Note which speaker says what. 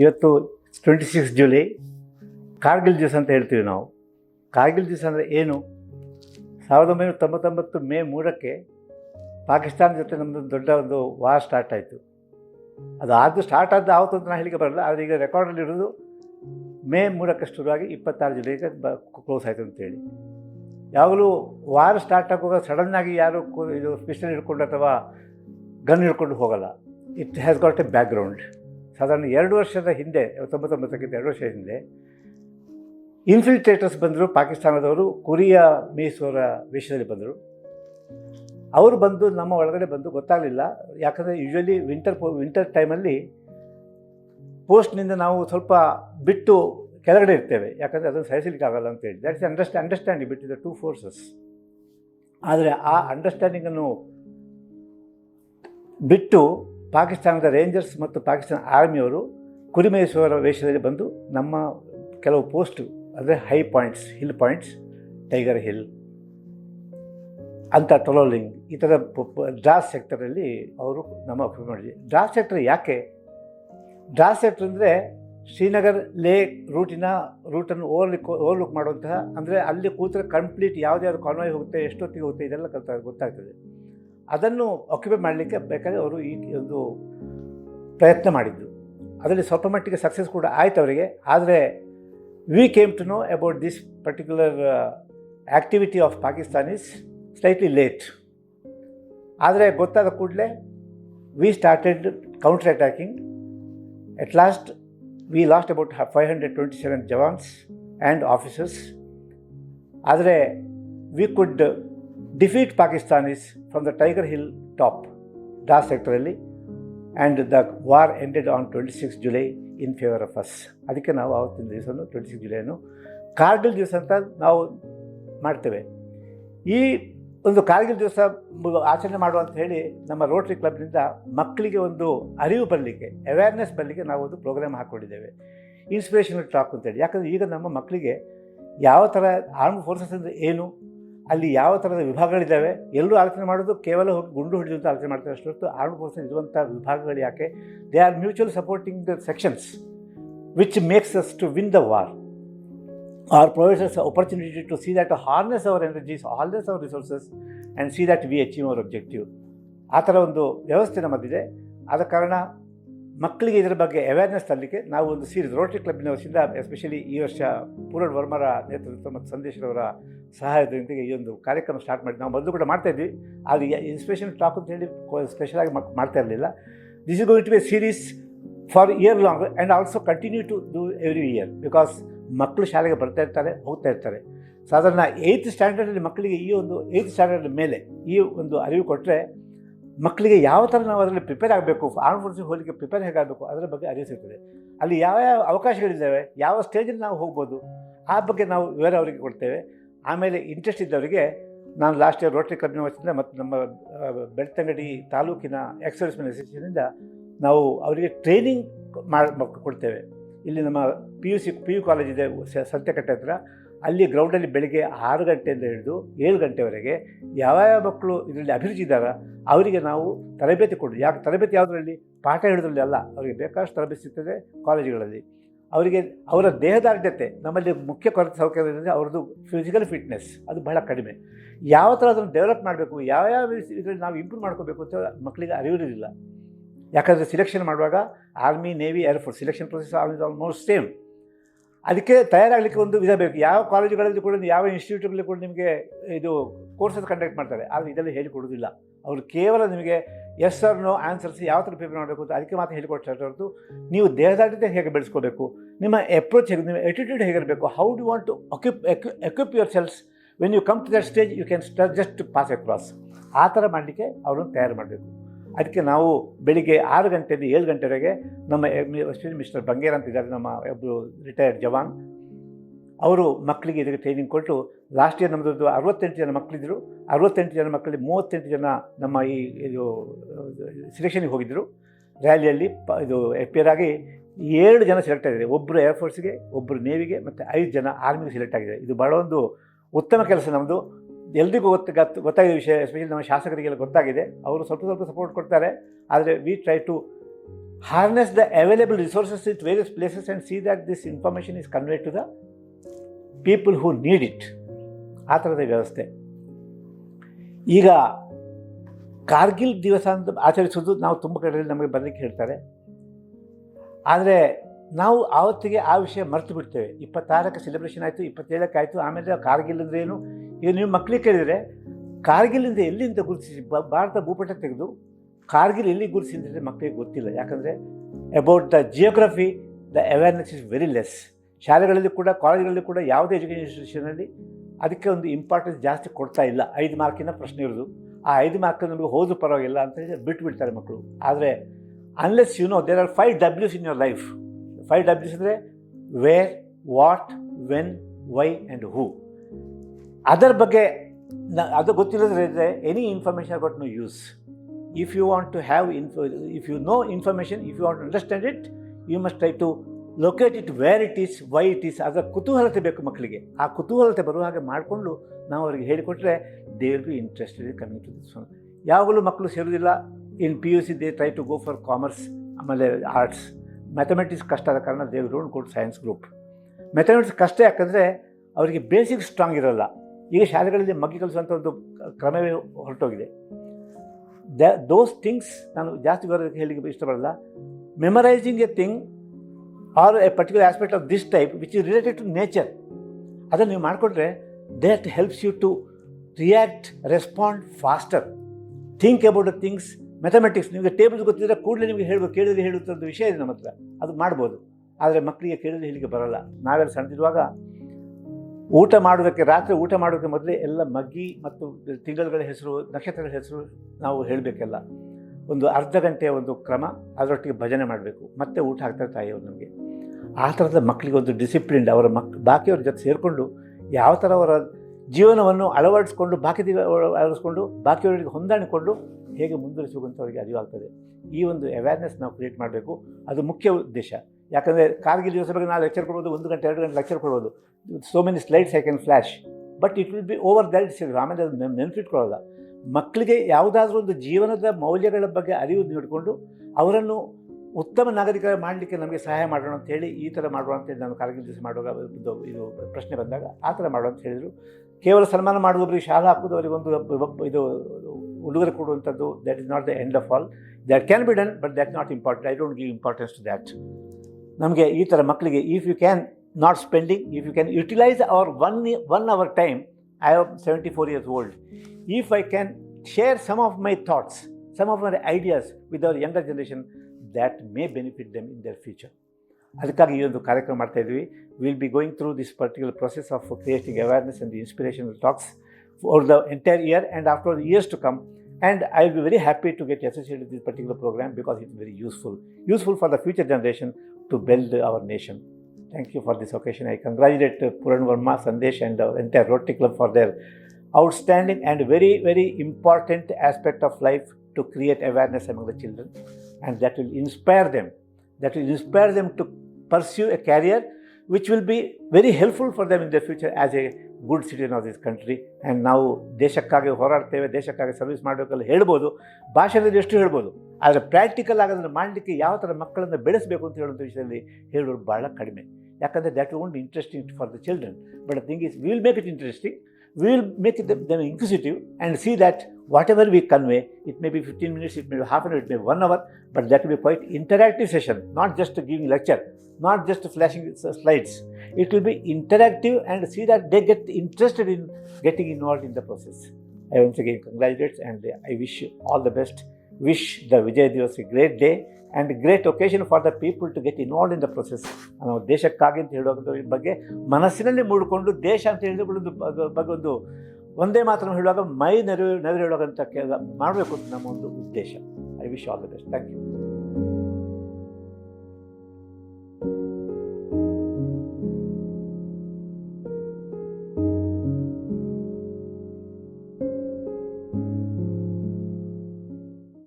Speaker 1: ಇವತ್ತು twenty six July Kargil ದಿವಸ ಅಂತ ಹೇಳ್ತೀವಿ ನಾವು. ಕಾರ್ಗಿಲ್ ದಿವಸ ಅಂದರೆ ಏನು? ಸಾವಿರದ ಒಂಬೈನೂರ ತೊಂಬತ್ತೊಂಬತ್ತು ಮೇ ಮೂರಕ್ಕೆ ಪಾಕಿಸ್ತಾನ ಜೊತೆ ನಮ್ಮದು ದೊಡ್ಡ ಒಂದು ವಾರ್ ಸ್ಟಾರ್ಟ್ ಆಯಿತು. ಅದು ಆದ್ದು ಸ್ಟಾರ್ಟ್ ಆದ್ದು ಆವತ್ತು ಅಂತ ನಾನು ಹೇಳಿಕೆ ಬರಲ್ಲ, ಆದರೆ ಈಗ ರೆಕಾರ್ಡಲ್ಲಿ ಇರೋದು ಮೇ ಮೂರಕ್ಕೆ ಶುರುವಾಗಿ ಇಪ್ಪತ್ತಾರು ಜುಲೈಗೆ ಬ ಕ್ಲೋಸ್ ಆಯಿತು ಅಂತೇಳಿ ಯಾವಾಗಲೂ ವಾರ್ ಸ್ಟಾರ್ಟ್ ಆಗುವಾಗ ಸಡನ್ನಾಗಿ ಯಾರು ಇದು ಪಿಸ್ಟಲ್ ಹಿಡ್ಕೊಂಡು ಅಥವಾ ಗನ್ ಹಿಡ್ಕೊಂಡು ಹೋಗಲ್ಲ. It has got a background ಸಾಧಾರಣ ಎರಡು ವರ್ಷದ ಹಿಂದೆ ತೊಂಬತ್ತೊಂಬತ್ತಕ್ಕಿಂತ ಎರಡು ವರ್ಷದ ಹಿಂದೆ ಇನ್ಫಿಲ್ಟ್ರೇಟರ್ಸ್ ಬಂದರು, ಪಾಕಿಸ್ತಾನದವರು, ಕುರಿಯ ಮೀಸೋರ ವೇಷದಲ್ಲಿ ಬಂದರು. ಅವರು ಬಂದು ನಮ್ಮ ಒಳಗಡೆ ಬಂದು ಗೊತ್ತಾಗಲಿಲ್ಲ. ಯಾಕಂದರೆ ಯೂಶ್ವಲಿ ವಿಂಟರ್ ಪೋ ವಿಂಟರ್ ಟೈಮಲ್ಲಿ ಪೋಸ್ಟ್ನಿಂದ ನಾವು ಸ್ವಲ್ಪ ಬಿಟ್ಟು ಕೆಳಗಡೆ ಇರ್ತೇವೆ. ಯಾಕಂದರೆ ಅದನ್ನು ಸಹಿಸಲಿಕ್ಕೆ ಆಗಲ್ಲ ಅಂತೇಳಿ that is ಅಂಡರ್ಸ್ಟ್ understanding between the two forces ಆದರೆ ಆ ಅಂಡರ್ಸ್ಟ್ಯಾಂಡಿಂಗನ್ನು ಬಿಟ್ಟು ಪಾಕಿಸ್ತಾನದ ರೇಂಜರ್ಸ್ ಮತ್ತು ಪಾಕಿಸ್ತಾನ ಆರ್ಮಿಯವರು ಕುರಿಮೇಶ್ವರ ವೇಷದಲ್ಲಿ ಬಂದು ನಮ್ಮ ಕೆಲವು ಪೋಸ್ಟು, ಅಂದರೆ high points, hill points, tiger hill ಅಂತ ಟೊಲೋಲಿಂಗ್ ಈ ಥರ ಡ್ರಾಸ್ ಸೆಕ್ಟರಲ್ಲಿ ಅವರು ನಮ್ಮ ಅಕ್ಯುಪೈ ಮಾಡಿದ್ವಿ. ಡ್ರಾಸ್ ಸೆಕ್ಟರ್ ಯಾಕೆ? ಡ್ರಾಸ್ ಸೆಕ್ಟರ್ ಅಂದರೆ ಶ್ರೀನಗರ್ ಲೇ ರೂಟಿನ ರೂಟನ್ನು ಓವರ್ಲಿಕ್, ಓವರ್ಲುಕ್ ಮಾಡುವಂತಹ, ಅಂದರೆ ಅಲ್ಲಿ ಕೂತ್ರೆ ಕಂಪ್ಲೀಟ್ ಯಾವುದೇ ಯಾವ್ದು ಕಾನ್ವಾಯ್ ಹೋಗುತ್ತೆ, ಎಷ್ಟೊತ್ತಿಗೆ ಹೋಗುತ್ತೆ, ಇದೆಲ್ಲ ಕಲ್ತ ಗೊತ್ತಾಗ್ತದೆ. ಅದನ್ನು ಆಕ್ಯುಪೈ ಮಾಡಲಿಕ್ಕೆ ಬೇಕಾದರೆ ಅವರು ಈ ಒಂದು ಪ್ರಯತ್ನ ಮಾಡಿದ್ದು ಅದರಲ್ಲಿ ಸ್ವಲ್ಪ ಮಟ್ಟಿಗೆ ಸಕ್ಸಸ್ ಕೂಡ ಆಯ್ತು ಅವರಿಗೆ. ಆದರೆ we came to know about this particular activity of Pakistan is slightly late ಆದರೆ ಗೊತ್ತಾದ ಕೂಡಲೇ we started counter attacking at last we lost about five hundred twenty seven jawans and officers ಆದರೆ we could defeat Pakistanis from the Tiger Hill top Dras ಸೆಕ್ಟರಲ್ಲಿ and the war ended on twenty six July in favour of us ಅದಕ್ಕೆ ನಾವು ಆವತ್ತಿನ ದಿವಸನೂ twenty six ಜುಲೈನು ಕಾರ್ಗಿಲ್ ದಿವಸ ಅಂತ ನಾವು ಮಾಡ್ತೇವೆ. ಈ ಒಂದು ಕಾರ್ಗಿಲ್ ದಿವಸ ಆಚರಣೆ ಮಾಡುವ ಅಂತ ಹೇಳಿ ನಮ್ಮ ರೋಟ್ರಿ ಕ್ಲಬ್ನಿಂದ ಮಕ್ಕಳಿಗೆ ಒಂದು ಅರಿವು ಬರಲಿಕ್ಕೆ ಅವೇರ್ನೆಸ್ ಬರಲಿಕ್ಕೆ ನಾವು ಒಂದು ಪ್ರೋಗ್ರಾಮ್ ಹಾಕ್ಕೊಂಡಿದ್ದೇವೆ. ಇನ್ಸ್ಪಿರೇಷನಲ್ ಟಾಕ್ ಅಂತೇಳಿ ಯಾಕಂದರೆ ಈಗ ನಮ್ಮ ಮಕ್ಕಳಿಗೆ ಯಾವ ಥರ ಆರ್ಮ್ ಫೋರ್ಸಸ್ ಅಂದರೆ ಏನು ಅಲ್ಲಿ ಯಾವ ಥರದ ವಿಭಾಗಗಳಿದ್ದಾವೆ? ಎಲ್ಲರೂ ಆಲೋಚನೆ ಮಾಡೋದು ಕೇವಲ ಹೋಗಿ ಗುಂಡು ಅಂತ ಆಲೋಚನೆ ಮಾಡ್ತಾರೆ. ಅಷ್ಟೊತ್ತು ಆರ್ಮ್ ಫೋರ್ಸಸ್ ಇರುವಂಥ ವಿಭಾಗಗಳು ಯಾಕೆ? They are mutual supporting the sections which makes us to win the war or provides opportunity to see see harness our energies harness our resources and see and we achieve our objective. ಆ ಥರ ಒಂದು ವ್ಯವಸ್ಥೆ ನಮ್ಮದಿದೆ. ಆದ ಕಾರಣ ಮಕ್ಕಳಿಗೆ ಇದರ ಬಗ್ಗೆ awareness ತರಲಿಕ್ಕೆ ನಾವು ಒಂದು ಸೀರೀಸ್ ರೋಟರಿ ಕ್ಲಬ್ನ ವತಿಯಿಂದ ಎಸ್ಪೆಷಲಿ ಈ ವರ್ಷ ಪೂರ್ಣ ವರ್ಮರ ನೇತೃತ್ವ ಮತ್ತು ಸಂದೇಶರವರ ಸಹಾಯದೊಂದಿಗೆ ಈ ಒಂದು ಕಾರ್ಯಕ್ರಮ ಸ್ಟಾರ್ಟ್ ಮಾಡಿ. ನಾವು ಮೊದಲು ಕೂಡ ಮಾಡ್ತಾ ಇದ್ವಿ. ಅದು ಇನ್ಸ್ಪಿರೇಷನ್ ಟಾಕ್ ಅಂತ ಹೇಳಿ ಸ್ಪೆಷಲಾಗಿ ಮಾಡ್ತಾ ಇರಲಿಲ್ಲ. This is going to be series for year long and also continue to do every year because ಮಕ್ಕಳು ಶಾಲೆಗೆ ಬರ್ತಾ ಇರ್ತಾರೆ, ಹೋಗ್ತಾ ಇರ್ತಾರೆ. ಸಾಧಾರಣ ಏಯ್ತ್ ಸ್ಟ್ಯಾಂಡರ್ಡಲ್ಲಿ ಮಕ್ಕಳಿಗೆ ಈ ಒಂದು ಏಯ್ತ್ ಸ್ಟ್ಯಾಂಡರ್ಡ್ ಮೇಲೆ ಈ ಒಂದು ಅರಿವು ಕೊಟ್ಟರೆ ಮಕ್ಕಳಿಗೆ ಯಾವ ಥರ ನಾವು ಅದರಲ್ಲಿ ಪ್ರಿಪೇರ್ ಆಗಬೇಕು ಆರ್ಮ್ ಫೋರ್ಸಿಗೆ ಹೋಗಲಿಕ್ಕೆ ಪ್ರಿಪೇರ್ ಹೇಗಾಗಬೇಕು ಅದರ ಬಗ್ಗೆ ಅರಿವು ಸಿಗ್ತದೆ. ಅಲ್ಲಿ ಯಾವ ಯಾವ ಅವಕಾಶಗಳಿದ್ದಾವೆ, ಯಾವ ಸ್ಟೇಜಲ್ಲಿ ನಾವು ಹೋಗ್ಬೋದು, ಆ ಬಗ್ಗೆ ನಾವು ವಿವರ ಅವರಿಗೆ ಕೊಡ್ತೇವೆ. ಆಮೇಲೆ ಇಂಟ್ರೆಸ್ಟ್ ಇದ್ದವರಿಗೆ ನಾನು ಲಾಸ್ಟ್ ಇಯರ್ ರೋಟರಿ ಕ್ಲಬ್ನ ವತಿಯಿಂದ ಮತ್ತು ನಮ್ಮ ಬೆಳ್ತಂಗಡಿ ತಾಲೂಕಿನ ಎಕ್ಸರ್ವಿಸ್ಮೆನ್ ಅಸೋಸಿಯೇಷನಿಂದ ನಾವು ಅವರಿಗೆ ಟ್ರೈನಿಂಗ್ ಮಾಡಿ ಕೊಡ್ತೇವೆ. ಇಲ್ಲಿ ನಮ್ಮ P U C P U college ಇದೆ ಸಂತೆಕಟ್ಟೆ ಹತ್ರ. ಅಲ್ಲಿ ಗ್ರೌಂಡಲ್ಲಿ ಬೆಳಗ್ಗೆ ಆರು ಗಂಟೆಯಿಂದ ಹಿಡಿದು ಏಳು ಗಂಟೆವರೆಗೆ ಯಾವ ಯಾವ ಮಕ್ಕಳು ಇದರಲ್ಲಿ ಅಭಿರುಚಿ ಇದ್ದಾರ, ಅವರಿಗೆ ನಾವು ತರಬೇತಿ ಕೊಡು ಯಾಕೆ ತರಬೇತಿ ಯಾವುದರಲ್ಲಿ? ಪಾಠ ಹಿಡಿದ್ರಲ್ಲಿ ಅಲ್ಲ. ಅವರಿಗೆ ಬೇಕಾದಷ್ಟು ತರಬೇತಿ ಸಿಗ್ತದೆ ಕಾಲೇಜುಗಳಲ್ಲಿ ಅವರಿಗೆ ಅವರ ದೇಹದಾರ್ಢ್ಯತೆ, ನಮ್ಮಲ್ಲಿ ಮುಖ್ಯ ಕೊರತೆ ಸೌಕರ್ಯ ಅಂದರೆ ಅವ್ರದ್ದು ಫಿಸಿಕಲ್ ಫಿಟ್ನೆಸ್ ಅದು ಬಹಳ ಕಡಿಮೆ. ಯಾವ ಥರ ಅದನ್ನು ಡೆವಲಪ್ ಮಾಡಬೇಕು, ಯಾವ ಯಾವ ಇದರಲ್ಲಿ ನಾವು ಇಂಪ್ರೂವ್ ಮಾಡ್ಕೋಬೇಕು ಅಂತ ಮಕ್ಕಳಿಗೆ ಅರಿವಿರಲಿಲ್ಲ. ಯಾಕಂದರೆ ಸಿಲೆಕ್ಷನ್ ಮಾಡುವಾಗ army navy air force selection process almost same ಅದಕ್ಕೆ ತಯಾರಾಗಲಿಕ್ಕೆ ಒಂದು ವಿಧ ಬೇಕು. ಯಾವ ಕಾಲೇಜುಗಳಲ್ಲಿ ಕೂಡ, ಯಾವ ಇನ್ಸ್ಟಿಟ್ಯೂಟ್ಗಳಲ್ಲಿ ಕೂಡ ನಿಮಗೆ ಇದು ಕೋರ್ಸಸ್ ಕಂಡಕ್ಟ್ ಮಾಡ್ತಾರೆ. ಆದರೆ ಇದರಲ್ಲಿ ಹೇಳಿಕೊಡೋದಿಲ್ಲ ಅವರು ಕೇವಲ ನಿಮಗೆ ಎಸ್ ಆರ್ ನೋ ಆನ್ಸರ್ಸ್ ಯಾವ ಥರ ಪ್ರಿಪೇರ್ ಮಾಡಬೇಕು ಅಂತ ಅದಕ್ಕೆ ಮಾತ್ರ ಹೇಳಿಕೊಡ್ತಾರೆ. ಹೊರತು ನೀವು ದೇಹದಾಟತೆ ಹೇಗೆ ಬೆಳೆಸ್ಕೋಬೇಕು, ನಿಮ್ಮ ಅಪ್ರೋಚ್ ಹೇಗೆ, ನಿಮ್ಮ ಎಟಿಟ್ಯೂಡ್ ಹೇಗಿರಬೇಕು how do want to ಅಕ್ಯುಪ್ equip your selves when you come to that stage you can ಸ್ಟ just pass across ಆ ಥರ ಮಾಡಲಿಕ್ಕೆ ಅವರನ್ನು ತಯಾರು ಮಾಡಬೇಕು. ಅದಕ್ಕೆ ನಾವು ಬೆಳಿಗ್ಗೆ ಆರು ಗಂಟೆಯಿಂದ ಏಳು ಗಂಟೆವರೆಗೆ ನಮ್ಮ ಮಿಸ್ಟರ್ ಬಂಗೇರ್ ಅಂತ ಇದ್ದಾರೆ, ನಮ್ಮ ಒಬ್ಬರು ರಿಟೈರ್ಡ್ ಜವಾನ್. ಅವರು ಮಕ್ಕಳಿಗೆ ಇದಕ್ಕೆ ಟ್ರೈನಿಂಗ್ ಕೊಟ್ಟು ಲಾಸ್ಟ್ ಇಯರ್ ನಮ್ಮದು ಅರವತ್ತೆಂಟು ಜನ ಮಕ್ಕಳಿದ್ದರು ಅರವತ್ತೆಂಟು ಜನ ಮಕ್ಕಳಿಗೆ ಮೂವತ್ತೆಂಟು ಜನ ನಮ್ಮ ಈ ಇದು ಸಿಲೆಕ್ಷನ್ಗೆ ಹೋಗಿದ್ದರು ರ್ಯಾಲಿಯಲ್ಲಿ ಪ, ಇದು ಎಪಿಯರ್ ಆಗಿ ಏಳು ಜನ ಸೆಲೆಕ್ಟ್ ಆಗಿದೆ ಒಬ್ಬರು ಏರ್ಫೋರ್ಸ್ಗೆ ಒಬ್ಬರು ನೇವಿಗೆ ಮತ್ತು ಐದು ಜನ ಆರ್ಮಿಗೆ ಸೆಲೆಕ್ಟ್ ಆಗಿದೆ ಇದು ಭಾಳ ಒಂದು ಉತ್ತಮ ಕೆಲಸ ನಮ್ಮದು ಎಲ್ರಿಗೂ ಗೊತ್ತು ಗೊತ್ತು ಗೊತ್ತಾಗಿದೆ ವಿಷಯ ಎಸ್ಪೆಷಲಿ ನಮ್ಮ ಶಾಸಕರಿಗೆಲ್ಲ ಗೊತ್ತಾಗಿದೆ. ಅವರು ಸ್ವಲ್ಪ ಸ್ವಲ್ಪ ಸಪೋರ್ಟ್ ಕೊಡ್ತಾರೆ. ಆದರೆ we try to harness the available resources at various places and see that this information is conveyed to the people who need it ಆ ಥರದ ವ್ಯವಸ್ಥೆ. ಈಗ ಕಾರ್ಗಿಲ್ ದಿವಸ ಅಂತ ಆಚರಿಸೋದು ನಾವು ತುಂಬ ಕಡೆಯಲ್ಲಿ ನಮಗೆ ಬರಲಿಕ್ಕೆ ಹೇಳ್ತಾರೆ. ಆದರೆ ನಾವು ಆವತ್ತಿಗೆ ಆ ವಿಷಯ ಮರೆತು ಬಿಡ್ತೇವೆ. ಇಪ್ಪತ್ತಾರಕ್ಕೆ ಸೆಲೆಬ್ರೇಷನ್ ಆಯಿತು, ಇಪ್ಪತ್ತೇಳಕ್ಕೆ ಆಯಿತು, ಆಮೇಲೆ ಕಾರ್ಗಿಲ್ ಅಂದರೆ ಏನು? ಈಗ ನೀವು ಮಕ್ಕಳಿಗೆ ಕೇಳಿದರೆ ಕಾರ್ಗಿಲಿಂದ ಎಲ್ಲಿಂದ ಗುರುತಿಸಿ ಭಾರತ ಭೂಪಟ ತೆಗೆದು ಕಾರ್ಗಿಲ್ ಎಲ್ಲಿ ಗುರುತಿಸಿದ್ರೆ ಮಕ್ಕಳಿಗೆ ಗೊತ್ತಿಲ್ಲ. ಯಾಕಂದರೆ about the geography the awareness is very less ಶಾಲೆಗಳಲ್ಲಿ ಕೂಡ, ಕಾಲೇಜ್ಗಳಲ್ಲಿ ಕೂಡ ಯಾವುದೇ ಎಜುಕೇಷನ್ ಇನ್ಸ್ಟಿಟ್ಯೂಷನಲ್ಲಿ ಅದಕ್ಕೆ ಒಂದು ಇಂಪಾರ್ಟೆನ್ಸ್ ಜಾಸ್ತಿ ಕೊಡ್ತಾ ಇಲ್ಲ. ಐದು ಮಾರ್ಕಿನ ಪ್ರಶ್ನೆ ಇರೋದು. ಆ ಐದು ಮಾರ್ಕ್ ನಮಗೆ ಹೋದ್ರೂ ಪರವಾಗಿಲ್ಲ ಅಂತ ಹೇಳಿ ಬಿಟ್ಬಿಡ್ತಾರೆ ಮಕ್ಕಳು ಆದರೆ unless you know there are five ಡಬ್ಲ್ಯೂಸ್ in your life five ಡಬ್ಲ್ಯೂಸ್ ಅಂದರೆ wear what when Y and who ಅದರ ಬಗ್ಗೆ ನ ಅದು ಗೊತ್ತಿಲ್ಲದ್ರೆ any information about no use if you want to have info if you know information if you want understand it you must try to locate it where it is why it is ಅದರ ಕುತೂಹಲತೆ ಬೇಕು ಮಕ್ಕಳಿಗೆ. ಆ ಕುತೂಹಲತೆ ಬರುವ ಹಾಗೆ ಮಾಡಿಕೊಂಡು ನಾವು ಅವರಿಗೆ ಹೇಳಿಕೊಟ್ರೆ they will be interested in coming to this ಯಾವಾಗಲೂ ಮಕ್ಕಳು ಸೇರೋದಿಲ್ಲ in P U C they try to go for commerce ಆಮೇಲೆ ಆರ್ಟ್ಸ್ ಮ್ಯಾಥಮೆಟಿಕ್ಸ್ ಕಷ್ಟ ಆದ ಕಾರಣ they don't go science group mathematics ಕಷ್ಟ ಯಾಕಂದರೆ ಅವರಿಗೆ ಬೇಸಿಕ್ ಸ್ಟ್ರಾಂಗ್ ಇರೋಲ್ಲ. ಈಗ ಶಾಲೆಗಳಲ್ಲಿ ಮಗ್ಗಿ ಕಲಿಸುವಂಥ ಒಂದು ಕ್ರಮವೇ ಹೊರಟೋಗಿದೆ. ದ ದೋಸ್ ಥಿಂಗ್ಸ್ ನಾನು ಜಾಸ್ತಿ ಬರೋದಕ್ಕೆ ಹೇಳಲಿಕ್ಕೆ ಇಷ್ಟಪಡಲ್ಲ. Memorising a thing or a particular aspect of this type which is related to nature ಅದನ್ನು ನೀವು ಮಾಡಿಕೊಂಡ್ರೆ that helps you to react respond faster think about the things mathematics ನಿಮಗೆ ಟೇಬಲ್ಸ್ ಗೊತ್ತಿದ್ರೆ ಕೂಡಲೇ ನಿಮಗೆ ಹೇಳಬೇಕು, ಕೇಳಿದ್ರೆ ಹೇಳುವಂಥದ್ದು ವಿಷಯ ಇದೆ ನಮ್ಮ ಹತ್ರ. ಅದು ಮಾಡ್ಬೋದು. ಆದರೆ ಮಕ್ಕಳಿಗೆ ಕೇಳಿದ್ರೆ ಹೇಳಿಕೆ ಬರಲ್ಲ. ನಾವೆಲ್ಲ ಸಣ್ಣದಿರುವಾಗ ಊಟ ಮಾಡೋದಕ್ಕೆ ರಾತ್ರಿ ಊಟ ಮಾಡೋದಕ್ಕೆ ಮೊದಲೇ ಎಲ್ಲ ಮಗ್ಗಿ ಮತ್ತು ತಿಂಗಳುಗಳ ಹೆಸರು, ನಕ್ಷತ್ರಗಳ ಹೆಸರು ನಾವು ಹೇಳಬೇಕೆಲ್ಲ. ಒಂದು ಅರ್ಧ ಗಂಟೆಯ ಒಂದು ಕ್ರಮ, ಅದರೊಟ್ಟಿಗೆ ಭಜನೆ ಮಾಡಬೇಕು. ಮತ್ತೆ ಊಟ ಹಾಕ್ತಾರೆ ತಾಯಿಯವರು ನಮಗೆ. ಆ ಥರದ ಮಕ್ಕಳಿಗೆ ಒಂದು ಡಿಸಿಪ್ಲಿನ್ ಅವರ ಮಕ್, ಬಾಕಿಯವ್ರ ಜೊತೆ ಸೇರಿಕೊಂಡು ಯಾವ ಥರ ಅವರ ಜೀವನವನ್ನು ಅಳವಡಿಸ್ಕೊಂಡು, ಬಾಕಿ ಅಳವಡಿಸ್ಕೊಂಡು, ಬಾಕಿಯವರಿಗೆ ಹೊಂದಾಣಿಕೊಂಡು ಹೇಗೆ ಮುಂದುವರಿಸಬೇಕು ಅಂತ ಅವರಿಗೆ ಅರಿವಾಗ್ತದೆ. ಈ ಒಂದು ಅವೇರ್ನೆಸ್ ನಾವು ಕ್ರಿಯೇಟ್ ಮಾಡಬೇಕು. ಅದು ಮುಖ್ಯ ಉದ್ದೇಶ. ಯಾಕಂದರೆ ಕಾರ್ಗಿಲ್ ದಿವಸ ಬಗ್ಗೆ ನಾವು ಲೆಕ್ಚರ್ ಕೊಡ್ಬೋದು, ಒಂದು ಗಂಟೆ, ಎರಡು ಗಂಟೆ ಲೆಕ್ಚರ್ ಕೊಡ್ಬೋದು. So many slides I can flash but it will be over that ಸಿಗೋದು ಆಮೇಲೆ ಅದು ನೆನ್- ನೆನಪಿಟ್ಕೊಳ್ಳೋಲ್ಲ ಮಕ್ಕಳಿಗೆ ಯಾವುದಾದ್ರೂ ಒಂದು ಜೀವನದ ಮೌಲ್ಯಗಳ ಬಗ್ಗೆ ಅರಿವು ನೀಡಿಕೊಂಡು ಅವರನ್ನು ಉತ್ತಮ ನಾಗರಿಕರ ಮಾಡಲಿಕ್ಕೆ ನಮಗೆ ಸಹಾಯ ಮಾಡೋಣ ಅಂತ ಹೇಳಿ ಈ ಥರ ಮಾಡೋಣ ಅಂತೇಳಿ ನಾನು ಕಾರ್ಗಿಲ್ ದಿವಸ ಮಾಡುವಾಗ ಇದು ಇದು ಪ್ರಶ್ನೆ ಬಂದಾಗ ಆ ಥರ ಮಾಡೋಣ ಅಂತ ಹೇಳಿದರು. ಕೇವಲ ಸನ್ಮಾನ ಮಾಡುವವರಿಗೆ ಶಾಲೆ ಹಾಕೋದು ಅವರಿಗೆ ಒಂದು, ಇದು ಉಡುಗೊರೆ ಕೊಡುವಂಥದ್ದು that is not the end of all that can be done but that not important I don't give importance to that ನಮಗೆ ಈ ಥರ ಮಕ್ಕಳಿಗೆ if you can not spending if you can utilise our one one hour time I am seventy four years old if I can share some of my thoughts some of my ideas with our younger generation that may benefit them in their future ಅದಕ್ಕಾಗಿ ಈ ಒಂದು ಕಾರ್ಯಕ್ರಮ ಮಾಡ್ತಾ ಇದ್ವಿ. Will be going through this particular process of creating awareness and inspirational talks for the entire year and after the years to come. And I'll be very happy to get associated with this particular program because it's very useful, useful for the future generation to build our nation. Thank you for this occasion. I congratulate Puran Verma, Sandesh, and the entire Rotary Club for their outstanding and very, very important aspect of life to create awareness among the children. And that will inspire them. That will inspire them to pursue a career which will be very helpful for them in the future as a good citizen of this country and ನಾವು ದೇಶಕ್ಕಾಗಿ ಹೋರಾಡ್ತೇವೆ, ದೇಶಕ್ಕಾಗಿ service ಮಾಡಬೇಕಲ್ಲ ಹೇಳ್ಬೋದು. ಭಾಷೆಯಲ್ಲಿ ಎಷ್ಟು ಹೇಳ್ಬೋದು? ಆದರೆ practical ಆಗೋದನ್ನು ಮಾಡಲಿಕ್ಕೆ ಯಾವ ಥರ ಮಕ್ಕಳನ್ನು ಬೆಳೆಸಬೇಕು ಅಂತ ಹೇಳುವಂಥ ವಿಷಯದಲ್ಲಿ ಹೇಳೋರು ಭಾಳ ಕಡಿಮೆ. ಯಾಕಂದರೆ that won't interesting for the children but thing is will make it interesting we will make it them inquisitive and see that whatever we convey, it may be 15 minutes, it may be half an hour, it may be one hour, but that will be quite interactive session, not just giving lecture, not just flashing slides. It will be interactive and see that they get interested in getting involved in the process. I once again congratulate and I wish you all the best. Wish the Vijay Divas a great day and great occasion for the people to get involve in the process ನಾವು ದೇಶಕ್ಕಾಗಿ ಅಂತ ಹೇಳುವಂಥ ಬಗ್ಗೆ ಮನಸ್ಸಿನಲ್ಲಿ ಮೂಡಿಕೊಂಡು ದೇಶ ಅಂತ ಹೇಳಿದ ಬಗ್ಗೆ ಒಂದು ಒಂದೇ ಮಾತ್ರ ಹೇಳುವಾಗ ಮೈ ನೆರವು ನೆರವೇಳುವಂಥ ಕೆಲಸ ಮಾಡಬೇಕು ಅಂತ ನಮ್ಮ ಒಂದು ಉದ್ದೇಶ. I wish all the best thank you